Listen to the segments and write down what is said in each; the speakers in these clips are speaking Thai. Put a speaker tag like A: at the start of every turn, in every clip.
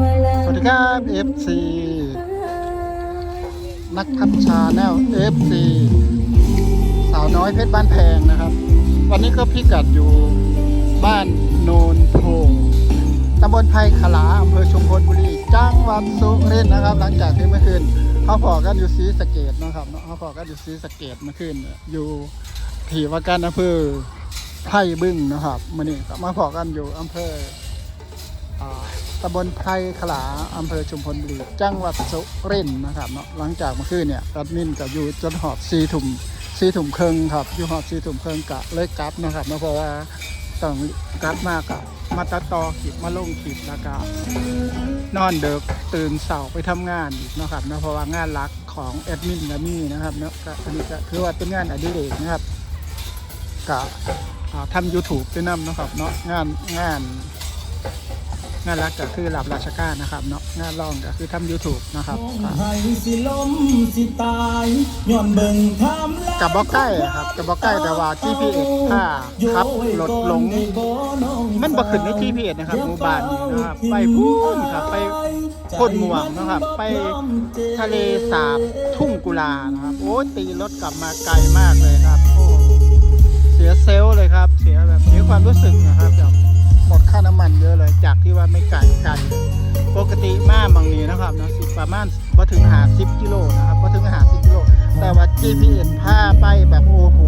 A: สวัสดีครับ FC นักพัฒชาแนล FC สาวน้อยเพชรบ้านแพงนะครับ วันนี้ก็พิกัดอยู่บ้านโนนโพงตำบลไผ่ขลาอำเภอชุมพลบุรีจังหวัดสุรินทร์นะครับ หลังจากที่เมื่อคืนเขาพอกันอยู่ซีสะเกตนะครับเนาขาพอกันอยู่ซีสะเกตเมื่อคืนอยู่ที่ว่าการอำเภอไผ่บึ้งนะครับมื่อนี้มาพอกันอยู่อำเภอ ตำบลไพรขลาอำเภอชุมพลบุรีจังหวัดสุรินทร์นะครับเนาะหลังจากเมื่อคืนเนี่ยแอดมินก็อยู่จนหอดซีถุ่มซีถุ่มครึ่งครับอยู่หอดซีถุ่มครึ่งกะเลยกลับนะครับเนาะเพราะว่าต้องกลับมากะมาตัดต่อคลิปมาลงคลิปแล้วก็นอนเด็กตื่นเสาร์ไปทำงานอีกนะครับเนาะเพราะว่างานหลักของแอดมินก็มีนะครับเนาะอันนี้ก็คือว่าเป็นงานอดิเรกนะครับก็อ่าทำ YouTube ไปนำเนะครับเนาะงานงาน งานรักก็คือหลับราชการนะครับเนาะงานรองก็คือทำ YouTube นะครับ
B: น้อง
A: อ่า
B: ไทยสิลมสิตายย้อนเบิ่งทำลาย
A: กับบ่ใกล้อะครับกับบ่ใกล้แต่ว่า GPS ถ้าขับรถหลง มันบ่ขึ้นใน GPS นะครับหมู่บ้านนี่นะครับไปพูนครับไปโคตรม่วงนะครับ ไปทะเลสาบทุ่งกุลานะครับโอ้ยตีรถกลับมาไกลมากเลยครับโอ้เสียเซลล์เลยครับ เสียแบบเสียความรู้สึกนะครับแบบ หมดค่าน้ำมันเยอะเลย จากที่ว่าไม่ไกลไกลปกติมาบางนี้นะครับเนาะสิประมาณบ่ถึง50กิโลนะครับบ่ถึง50กิโล แต่ว่า GPS พาไปแบบโอ้โห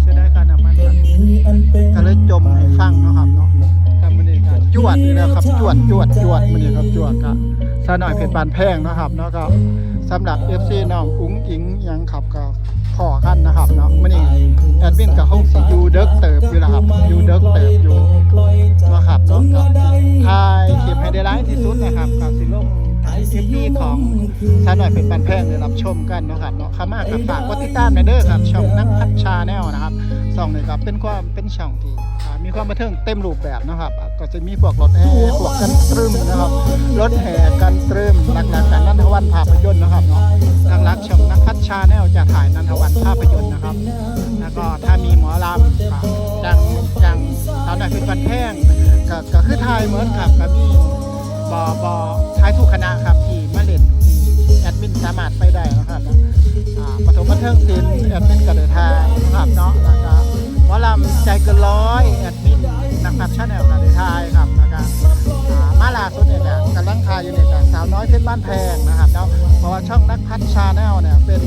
A: เสียดายค่าน้ำมันครับก็เลยจมให้ฟังนะครับเนาะทำมันนี่ก็จวดนี่แหละครับจวดจวดจวดมันนี่ครับจวดก็ซาหน่อยเพชรบานแพงนะครับเนาะก็ สำหรับ FC น้องอุ้งอิงยังขับก็พอกันนะครับเนาะมันนี่แอดมินกับห้องสิอยูเด็กเติบอยู่แล้วครับอยูเด็กเติบอยู่นะครับเนาะก็ถ่ายคลิปให้ได้ร้ายที่สุดนะครับก็สิลงคลิปนี้ของซาหน่อยเพชรบานแพงได้รับชมกันนะครับเนาะข้ามากับฝากกดติดตามในเด้อครับช่องนักพัฒชาแนลนะครับ สองนี่ครับเป็นความเป็นช่องที่อ่ามีความบันเทิงเต็มรูปแบบนะครับอะก็จะมีพวกรถแห่พวกกันตรึมนะครับรถแห่กันตรึมหลักๆกันนันทวันภาพยนตร์นะครับเนาะหลักๆช่องนักพัฒชาแนลจะถ่ายนันทวันภาพยนตร์นะครับ แล้วก็ถ้ามีหมอลำอะจังจังสาวหน่อยเป็นบันแพงก็ก็คือถ่ายเหมือนครับก็มีบอบอท้ายทุกคณะครับที่มาเล่นที่แอดมินสามารถไปได้นะครับเนาะอ่าปฐมบันเทิงศิลป์แอดมินกระเดินทางนะครับเนาะแล้วก็หม อลำใจเกินร้อยแอดมินนักพัฒชาแนลกระเดิทางครับแล้วก็อ่ามาลาสุดเนี่ยเนี่ยกำลังทายอยู่เนี่ยสาวน้อยเพชรบ้านแพงนะครับเนาะเพราะว่าช่องนักพัฒชาแนลเนี่ยเป็น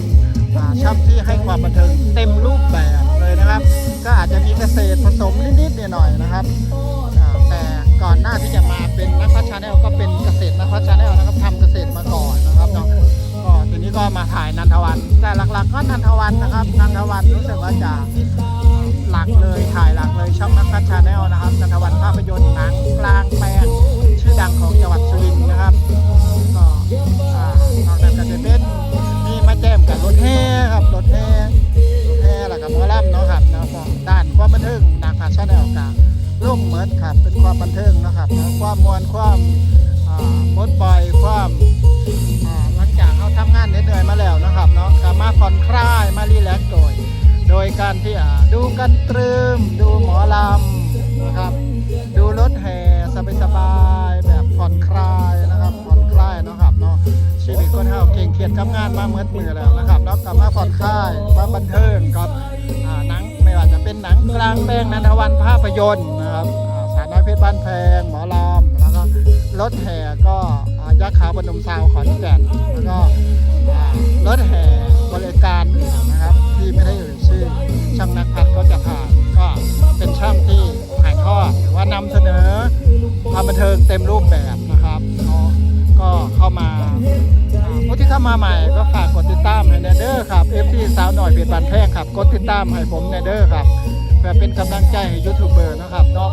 A: ช่องที่ให้ความบันเทิงเต็มรูปแบบเลยนะครับ ก็อาจจะมีเกษตรผสมนิดๆหน่อยๆนะครับแต่ก่อนหน้าที่จะมาเป็นนักพัฒชาแนลก็เป็นเกษตรนักพัฒชาแนลนะครับทำเกษตรมาก่อนนะครับเนาะก็ทีนี้ก็มาถ่ายนันทวันแต่หลักๆก็นันทวันนะครับนันทวันรู้สึกว่าจะ หลักเลยถ่ายหลักเลยช่องนักพัฒชาแนลนะครับนันทวันภาพยนตร์หนังกลางแปลงชื่อดังของจังหวัดสุรินทร์นะครับก็อ่านอกจากจะเป็นมีมาแจมกับรถแห่ครับรถแห่รถแห่แล้วกับหมอลำเนาะครับเนาะของด้านความบันเทิงนักพัฒชาแนลกลางร่มเมิดครับเป็นความบันเทิงนะครับนะความมวลความปลดปล่อยความหลังจากเขาทำงานเหนื่อยมาแล้วนะครับเนาะก็มาผ่อนคลายมารีแลกซ์โดย โดยการที่ดูกันตรึม ดูหมอลำนะครับ ดูรถแห่สบายๆแบบผ่อนคลายนะครับผ่อนคลายเนาะครับเนาะชีวิตคนเฮาเก่งเขียดทำงานมาเมื่อมือแล้วนะครับเนาะกลับมาผ่อนคลายมาบันเทิงกับหนังไม่ว่าจะเป็นหนังกลางแปลงนันทวันภาพยนตร์นะครับอ่าสารน้อยเพชรบ้านแพงหมอลำแล้วก็รถแห่ก็อ่ายักษ์ขาวบนนมซาวขอนแก่นแล้วก็รถแห่ บริการอื่นนะครับที่ไม่ได้เอ่ยชื่อ ช่างนักพัฒน์ก็จะถ่ายก็เป็นช่างที่ถ่ายทอดหรือว่านำเสนอความบันเทิงเต็มรูปแบบนะครับเนาะก็เข้ามาผู้ที่เข้ามาใหม่ก็ฝากกดติดตามให้แนเดอร์ครับ FC สาวหน่อยเพียบันแพงครับ กดติดตามให้ผมแนเดอร์ครับเพื่อเป็นกำลังใจให้ยูทูบเบอร์นะครับเนาะ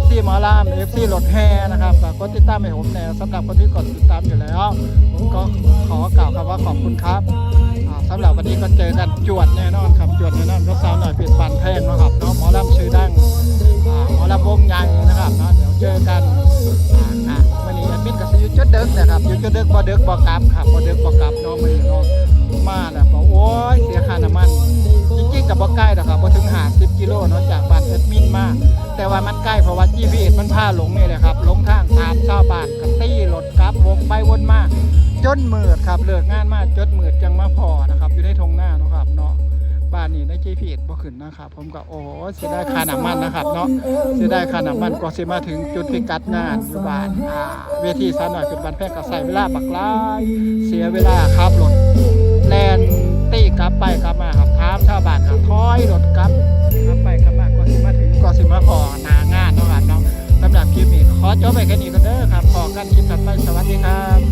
A: FC หมอลาม FC รถแห่นะครับฝากกดติดตามให้ผมแน่สำหรับคนที่กดติดตามอยู่แล้ว ผมก็ขอกล่าวคำว่าขอบคุณครับอ่าสำหรับวันนี้ก็เจอกันจวดแน่นอนครับจวดแน่นอนก็สาวหน่อยเปลี่ยนปันแพงนะครับเนาะหมอลำชื่อดังอ่าหมอลำวงใหญ่นะครับเนาะเดี๋ยวเจอกันอ่าอะวันนี้แอดมินกับอยู่จุดเดึกนะครับอยูจุดเดึกบ่เดึกบ่กลับครับบ่เดึกบ่กลับเนาะมือนี้เนาะมาแล้วบอกโอ้ย GPS มันพาหลงนี่แหละครับหลงทางตามชาวบ้านก็ตีจนมืดครับเลิกงานมาจนมืดจังมาพอนะครับ อยู่ในทงหน้าเนาะครับเนาะบ้านนี้ใน GPS บ่ขึ้นนะครับ ผมก็โอ้โหเสียดายค่าน้ำมันนะครับเนาะเสียดายค่าน้ำมันกว่าสิมาถึงจุดพิกัดงานอยู่บ้านอ่าเวทีสาวน้อยเป็นบ้านแพงก็ใส่เวลาบักลายเสียเวลาขับรถแลนตีกลับไปกลับมาครับถามชาวบ้าน จบไปแค่นี้กันเด้อครับขอกันคลิปถัดไปสวัสดีครับ